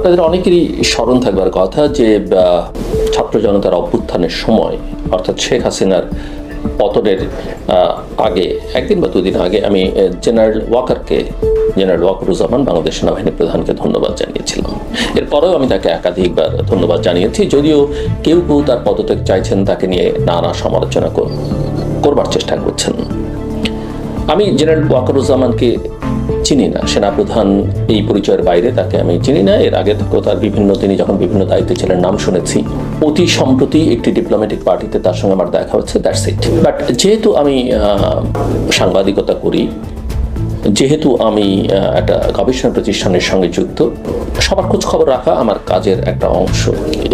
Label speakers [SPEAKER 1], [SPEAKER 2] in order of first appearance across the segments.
[SPEAKER 1] আপনাদের অনেকেরই স্মরণ থাকবার কথা যে ছাত্র জনতার অভ্যুত্থানের সময়, অর্থাৎ শেখ হাসিনার পতনের আগে, একদিন বা দুদিন আগে আমি জেনারেল ওয়াকারকে, জেনারেল ওয়াকারুজ্জামান বাংলাদেশ সেনাবাহিনী প্রধানকে ধন্যবাদ জানিয়েছিলাম। এরপরেও আমি তাকে একাধিকবার ধন্যবাদ জানিয়েছি, যদিও কেউ কেউ তার পদত্যাগ চাইছেন, তাকে নিয়ে নানা সমালোচনা করবার চেষ্টা করছেন। আমি জেনারেল ওয়াকারুজ্জামানকে চিনি না। সেনাপ্রধান এই পরিচয়ের বাইরে, তাকে আমি চিনি না। এর আগে থেকেও তার বিভিন্ন, তিনি যখন বিভিন্ন দায়িত্বে ছিলেন, নাম শুনেছি। অতি সম্প্রতি একটি ডিপ্লোম্যাটিক পার্টিতে তার সঙ্গে আমার দেখা হচ্ছে দ্যাটস ইট বাট যেহেতু আমি সাংবাদিকতা করি, যেহেতু আমি একটা গবেষণা প্রতিষ্ঠানের সঙ্গে যুক্ত, সবার খোঁজ খবর রাখা আমার কাজের একটা অংশ।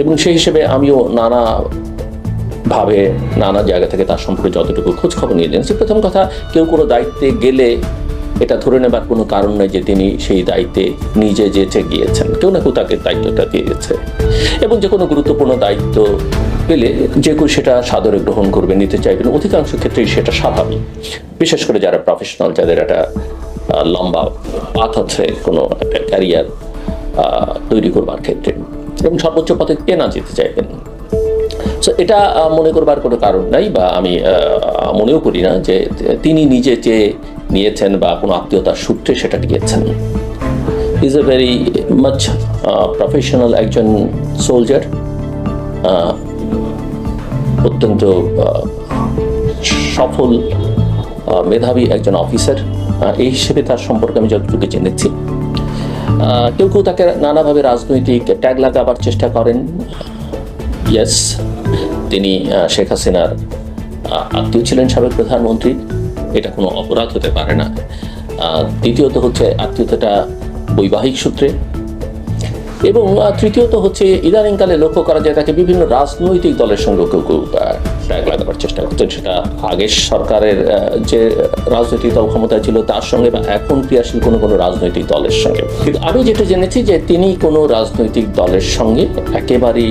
[SPEAKER 1] এবং সেই হিসেবে আমিও নানা ভাবে, নানা জায়গা থেকে তার সম্পর্কে যতটুকু খোঁজ খবর নিয়ে জেনেছি প্রথম কথা, কেউ কোনো দায়িত্বে গেলে এটা ধরে নেবার কোনো কারণ নেই যে তিনি সেই দায়িত্বে নিজে যেচে গিয়েছেন। কেউ না কেউ তাকে দায়িত্বটা দিয়েছে। এবং যে কোনো গুরুত্বপূর্ণ দায়িত্ব পেলে যে কেউ সেটা সাদরে গ্রহণ করবে, নিতে চাইবেন অধিকাংশ ক্ষেত্রেই সেটা স্বাভাবিক। বিশেষ করে যারা প্রফেশনাল যাদের একটা লম্বা পাথ আছে, কোনো একটা ক্যারিয়ার তৈরি করবার ক্ষেত্রে। এবং সর্বোচ্চ পথে কে না যেতে চাইবেন সো এটা মনে করবার কোনো কারণ নাই বা আমি মনেও করি না যে তিনি নিজে যে নিয়েছেন বা কোনো আত্মীয়তার সূত্রে সেটা নিয়েছেন is a very much professional একজন সোলজার অত্যন্ত সফল মেধাবী একজন অফিসার এই হিসেবে তার সম্পর্কে আমি যতটুকু জেনেছি। কেউ কেউ তাকে নানাভাবে রাজনৈতিক ট্যাগ লাগাবার চেষ্টা করেন। ইয়েস তিনি শেখ হাসিনার আত্মীয় ছিলেন সাবেক প্রধানমন্ত্রী। এটা কোনো অপরাধ হতে পারে না। দ্বিতীয়ত হচ্ছে আত্মীয়তাটা বৈবাহিক সূত্রে। এবং তৃতীয়ত হচ্ছে ইদানিংকালে লক্ষ্য করা যায় তাকে বিভিন্ন রাজনৈতিক দলের সঙ্গে কেউ কেউ লাগাবার চেষ্টা করছেন। সেটা আগের সরকারের যে রাজনৈতিক দল ক্ষমতায় ছিল তার সঙ্গে বা এখন ক্রিয়াশীল কোনো কোনো রাজনৈতিক দলের সঙ্গে। কিন্তু আমি যেটা জেনেছি যে তিনি কোনো রাজনৈতিক দলের সঙ্গে একেবারেই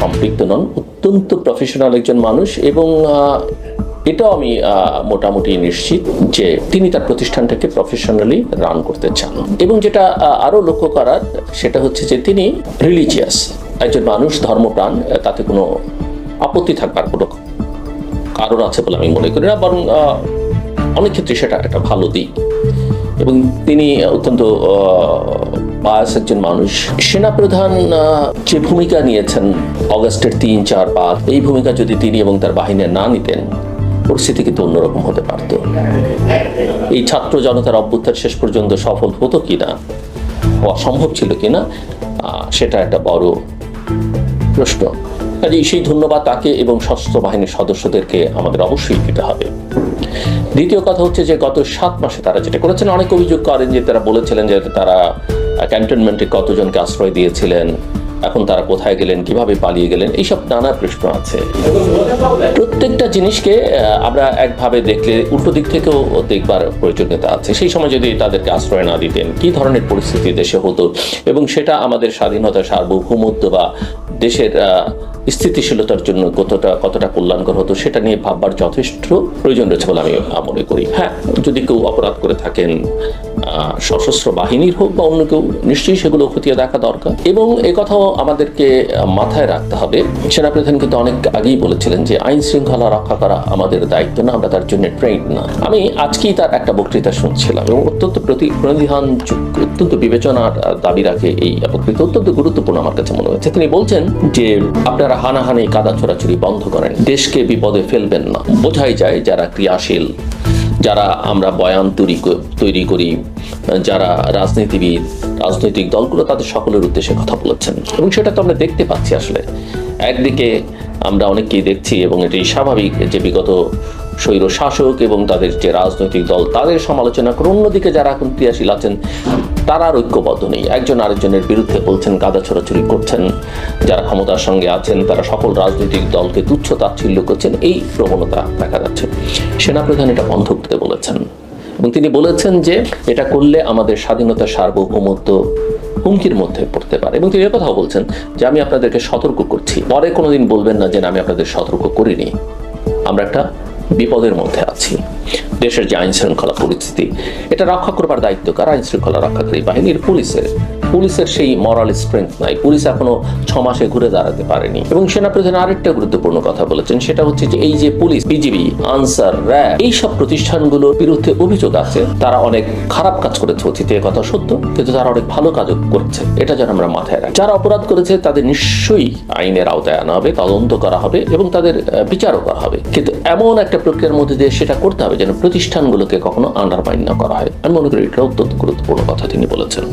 [SPEAKER 1] সম্পৃক্ত নন। অত্যন্ত প্রফেশনাল একজন মানুষ এবং এটাও আমি মোটামুটি নিশ্চিত যে তিনি তার প্রতিষ্ঠানটাকে প্রফেশনালি রান করতে চান। এবং যেটা আহ, আরও লক্ষ্য করার সেটা হচ্ছে যে তিনি রিলিজিয়াস একজন মানুষ ধর্মপ্রাণ তাতে কোনো আপত্তি থাকবার কোনো কারণ আছে বলে আমি মনে করি না বরং অনেক ক্ষেত্রে সেটা একটা ভালো দিক। এবং তিনি অত্যন্ত বায়াস একজন মানুষ। সেনাপ্রধান যে ভূমিকা নিয়েছেন অগস্টের তিন চার পাঁচ এই ভূমিকা যদি তিনি এবং তার বাহিনী না নিতেন পরিস্থিতি কিন্তু অন্যরকম হতে পারত। এই ছাত্র জনতার অভ্যুত্থান শেষ পর্যন্ত সফল হতো কিনা হওয়া সম্ভব ছিল কিনা সেটা একটা বড় প্রশ্ন। কাজেই সেই ধন্যবাদ তাকে এবং সশস্ত্র বাহিনীর সদস্যদেরকে আমাদের অবশ্যই দিতে হবে। দ্বিতীয় কথা হচ্ছে যে, গত সাত মাসে তারা যেটা করেছেন, অনেক অভিযোগ করেন যে, তারা বলেছিলেন যে, তারা ক্যান্টনমেন্টে কতজনকে আশ্রয় দিয়েছিলেন। এখন তারা কোথায় গেলেন, কীভাবে পালিয়ে গেলেন, এইসব নানা প্রশ্ন আছে। প্রত্যেকটা জিনিসকে আমরা একভাবে দেখলে উল্টো দিক থেকেও দেখবার প্রয়োজনীয়তা আছে। সেই সময় যদি তাদেরকে আশ্রয় না দিতেন, কি ধরনের পরিস্থিতি দেশে হতো এবং সেটা আমাদের স্বাধীনতা সার্বভৌমত্ব বা দেশের স্থিতিশীলতার জন্য কতটা কতটা কল্যাণকর হতো সেটা নিয়ে ভাববার যথেষ্ট প্রয়োজন রয়েছে বলে আমি মনে করি। হ্যাঁ যদি কেউ অপরাধ করে থাকেন সশস্ত্র বাহিনীর হোক বা অন্য কেউ, নিশ্চয়ই সেগুলো খতিয়ে দেখা দরকার। এবং কথাও আমাদেরকে মাথায় রাখতে হবে। সেনাপ্রধান কিন্তু অনেক আগেই বলেছিলেন যে আইন শৃঙ্খলা রক্ষা করা আমাদের দায়িত্ব না, আমরা তার জন্য ট্রেন না। আমি আজকেই তার একটা বক্তৃতা শুনছিলাম এবং অত্যন্ত প্রতি প্রণিধান অত্যন্ত বিবেচনার দাবি রাখে এই বক্তৃতা অত্যন্ত গুরুত্বপূর্ণ আমার কাছে মনে হয়েছে। তিনি বলছেন যে আপনারা হানাহানি কাদা ছোড়াছুড়ি বন্ধ করেন, দেশকে বিপদে ফেলবেন না। বোঝাই যায় যারা ক্রিয়াশীল, যারা আমরা বয়ান তৈরি তৈরি করি, যারা রাজনীতিবিদ, রাজনৈতিক দলগুলো তাদের সকলের উদ্দেশ্যে কথা বলেছেন। এবং সেটা তো আমরা দেখতে পাচ্ছি আসলে। একদিকে আমরা অনেককেই দেখছি এবং এটি স্বাভাবিক যে বিগত স্বৈর শাসক এবং তাদের যে রাজনৈতিক দল, তাদের সমালোচনা করে অন্যদিকে যারা এখন ক্রিয়াশীল আছেন তারা আর ঐক্যবদ্ধ নেই। একজন আরেকজনের বিরুদ্ধে বলছেন কাদা ছোড়াছুড়ি করছেন। যারা ক্ষমতার সঙ্গে আছেন, তারা সকল রাজনৈতিক দলকে তুচ্ছ তাচ্ছিল্য করছেন। এই প্রবণতা দেখা যাচ্ছে। সেনাপ্রধান এটা বন্ধ করতে বলেছেন। এবং তিনি বলেছেন যে, এটা করলে আমাদের স্বাধীনতা সার্বভৌমত্ব হুমকির মধ্যে পড়তে পারে। এবং তিনি কথাও বলছেন যে, আমি আপনাদেরকে সতর্ক করছি। পরে কোনোদিন বলবেন না যে আমি আপনাদের সতর্ক করিনি। আমরা একটা বিপদের মধ্যে আছি। দেশের যে আইন শৃঙ্খলা পরিস্থিতি, এটা রক্ষা করবার দায়িত্ব কার? আইন শৃঙ্খলা রক্ষাকারী বাহিনীর পুলিশের। পুলিশের সেই মরাল স্ট্রেংথ নাই। পুলিশ এখনও ছ মাসে ঘুরে দাঁড়াতে পারেনি। এবং সেনাপ্রধান আরেকটা গুরুত্বপূর্ণ কথা বলেছেন, সেটা হচ্ছে যে এই যে পুলিশ, বিজিবি, আনসার, র্যাব এই সব প্রতিষ্ঠানগুলোর বিরুদ্ধে অভিযোগ আছে, তারা অনেক খারাপ কাজ করেছে অতীতে কথা সত্য, কিন্তু তারা অনেক ভালো কাজও করছে। এটা যেন আমরা মাথায় রাখি। যারা অপরাধ করেছে, তাদের নিশ্চয়ই আইনের আওতায় আনা হবে, তদন্ত করা হবে, এবং তাদের বিচারও করা হবে। কিন্তু এমন একটা প্রক্রিয়ার মধ্যে দিয়ে সেটা করতে হবে যেন প্রতিষ্ঠানগুলোকে কখনো আন্ডারমাইন না করা হয়। আমি মনে করি এটা অত্যন্ত গুরুত্বপূর্ণ কথা তিনি বলেছেন।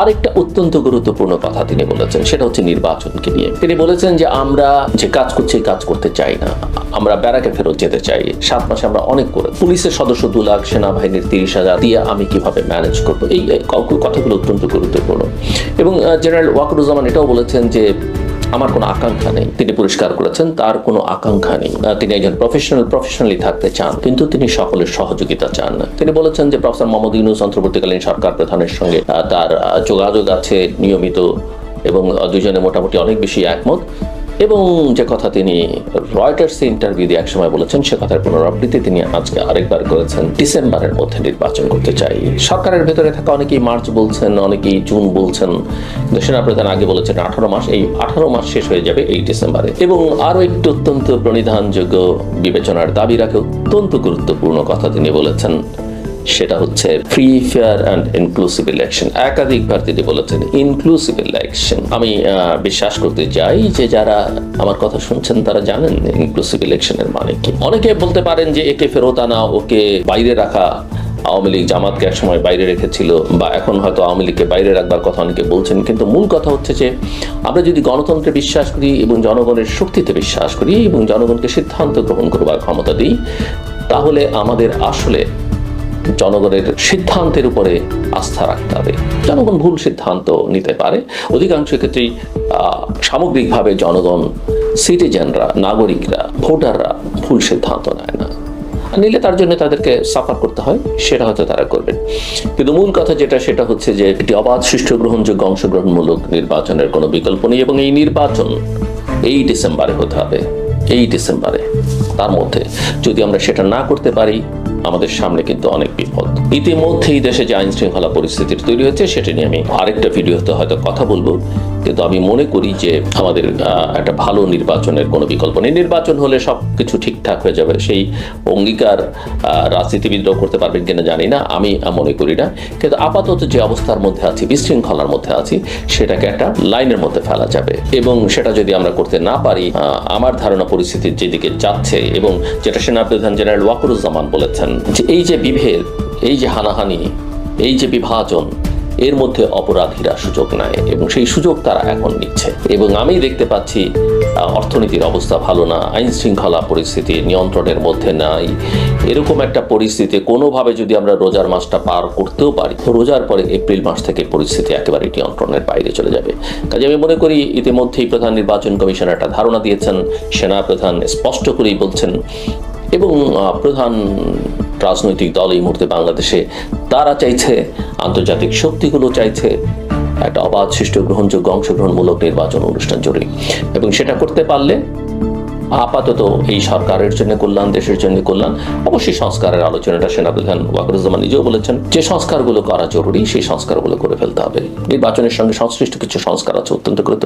[SPEAKER 1] আরেকটা অত্যন্ত গুরুত্বপূর্ণ কথা তিনি বলেছেন, সেটা হচ্ছে নির্বাচনকে নিয়ে। তিনি বলেছেন যে আমরা যে কাজ করছি কাজ করতে চাই না। আমরা ব্যারাকে ফেরত যেতে চাই। সাত মাসে আমরা অনেক করে পুলিশের সদস্য দু লাখ, সেনাবাহিনীর তিরিশ হাজার দিয়ে আমি কীভাবে ম্যানেজ করব? এই কথাগুলো অত্যন্ত গুরুত্বপূর্ণ। এবং জেনারেল ওয়াকুরুজ্জামান এটাও বলেছেন যে আমার কোনো আকাঙ্ক্ষা নেই। তিনি পরিষ্কার করেছেন, তার কোনো আকাঙ্ক্ষা নেই। তিনি একজন প্রফেশনাল প্রফেশনালি থাকতে চান, কিন্তু তিনি সকলের সহযোগিতা চান। তিনি বলেছেন যে প্রফেসর মোহাম্মদ ইউনুস অন্তর্বর্তীকালীন সরকার প্রধানের সঙ্গে তার যোগাযোগ আছে নিয়মিত এবং দুজনে মোটামুটি অনেক বেশি একমত। এবং যে কথা তিনি রয়টার্স ইন্টারভিউ দিয়ে একসময় বলেছেন, সে কথার পুনরাবৃত্তি তিনি আজকে আরেকবার করেছেন ডিসেম্বরের মধ্যে নির্বাচন করতে চাই। সরকারের ভেতরে থাকা অনেকেই মার্চ বলছেন, অনেকেই জুন বলছেন। সেনাপ্রধান আগে বলেছেন আঠারো মাস, এই আঠারো মাস শেষ হয়ে যাবে এই ডিসেম্বরে। এবং আরও একটি অত্যন্ত প্রণিধানযোগ্য বিবেচনার দাবি রাখে অত্যন্ত গুরুত্বপূর্ণ কথা তিনি বলেছেন। সেটা হচ্ছে free fair and inclusive election একাধিকবার তিনি বলেছেন ইনক্লুসিভ ইলেকশন আমি বিশ্বাস করতে চাই যে যারা আমার কথা শুনছেন, তারা জানেন ইনক্লুসিভ ইলেকশনের মানে কি। অনেকে বলতে পারেন যে একে ফেরত আনা, ওকে বাইরে রাখা, আওয়ামী লীগ জামাতকে একসময় বাইরে রেখেছিল বা এখন হয়তো আওয়ামী লীগকে বাইরে রাখবার কথা অনেকে বলছেন, কিন্তু মূল কথা হচ্ছে যে আমরা যদি গণতন্ত্রে বিশ্বাস করি এবং জনগণের শক্তিতে বিশ্বাস করি এবং জনগণকে সিদ্ধান্ত গ্রহণ করবার ক্ষমতা দিই, তাহলে আমাদের আসলে জনগণের সিদ্ধান্তের উপরে আস্থা রাখতে হবে। জনগণ ভুল সিদ্ধান্ত নিতে পারে। অধিকাংশ ক্ষেত্রেই সামগ্রিকভাবে জনগণ সিটিজেনরা নাগরিকরা, ভোটাররা ভুল সিদ্ধান্ত নেয় না। নিলে তার জন্য তাদেরকে সাফার করতে হয়, সেটা হয়তো তারা করবেন কিন্তু মূল কথা যেটা, সেটা হচ্ছে যে, একটি অবাধ সুষ্ঠু গ্রহণযোগ্য অংশগ্রহণমূলক নির্বাচনের কোনো বিকল্প নেই এবং এই নির্বাচন এই ডিসেম্বরে হতে হবে। এই ডিসেম্বরে। তার মধ্যে যদি আমরা সেটা না করতে পারি আমাদের সামনে কিন্তু অনেক বিপদ। ইতিমধ্যেই দেশে যে আইন শৃঙ্খলা পরিস্থিতির তৈরি হয়েছে সেটা নিয়ে আমি আরেকটা ভিডিওতে হয়তো কথা বলব। কিন্তু আমি মনে করি যে আমাদের একটা ভালো নির্বাচনের কোনো বিকল্প নেই। নির্বাচন হলে সব কিছু ঠিকঠাক হয়ে যাবে, সেই অঙ্গীকার রাজনীতিবিদরাও করতে পারবেন কিনা জানি না, আমি মনে করি না। কিন্তু আপাতত যে অবস্থার মধ্যে আছি, বিশৃঙ্খলার মধ্যে আছি, সেটাকে একটা লাইনের মধ্যে ফেলা যাবে। এবং সেটা যদি আমরা করতে না পারি আমার ধারণা পরিস্থিতির যেদিকে যাচ্ছে এবং যেটা সেনাপ্রধান জেনারেল ওয়াকুরুজ্জামান বলেছেন, যে এই যে বিভেদ, এই যে হানাহানি, এই যে বিভাজন এর মধ্যে অপরাধীরা সুযোগ নেয় এবং সেই সুযোগ তারা এখন নিচ্ছে। এবং আমি দেখতে পাচ্ছি অর্থনীতির অবস্থা ভালো না আইন শৃঙ্খলা পরিস্থিতি নিয়ন্ত্রণের মধ্যে নাই। এরকম একটা পরিস্থিতি কোনোভাবে যদি আমরা রোজার মাসটা পার করতেও পারি, তো রোজার পরে এপ্রিল মাস থেকে পরিস্থিতি একেবারে নিয়ন্ত্রণের বাইরে চলে যাবে। কাজে আমি মনে করি, ইতিমধ্যেই প্রধান নির্বাচন কমিশন একটা ধারণা দিয়েছেন, সেনা প্রধান স্পষ্ট করেই বলছেন। এবং প্রধান রাজনৈতিক দল এই মুহূর্তে বাংলাদেশে। তারা চাইছে আন্তর্জাতিক শক্তিগুলো চাইছে একটা অবাধ সুষ্ঠু গ্রহণযোগ্য অংশগ্রহণমূলক নির্বাচন অনুষ্ঠান জরুরি। এবং সেটা করতে পারলে আপাতত এই সরকারের জন্য কল্যাণ, দেশের জন্য কল্যাণ, অবশ্যই সংস্কারের আলোচনাটা সেনাপ্রধান ওয়াকরুজ্জামান নিজেও বলেছেন, যে সংস্কারগুলো করা জরুরি, সেই সংস্কারগুলো করে ফেলতে হবে। নির্বাচনের সঙ্গে সংশ্লিষ্ট কিছু সংস্কার আছে, অত্যন্ত গুরুত্ব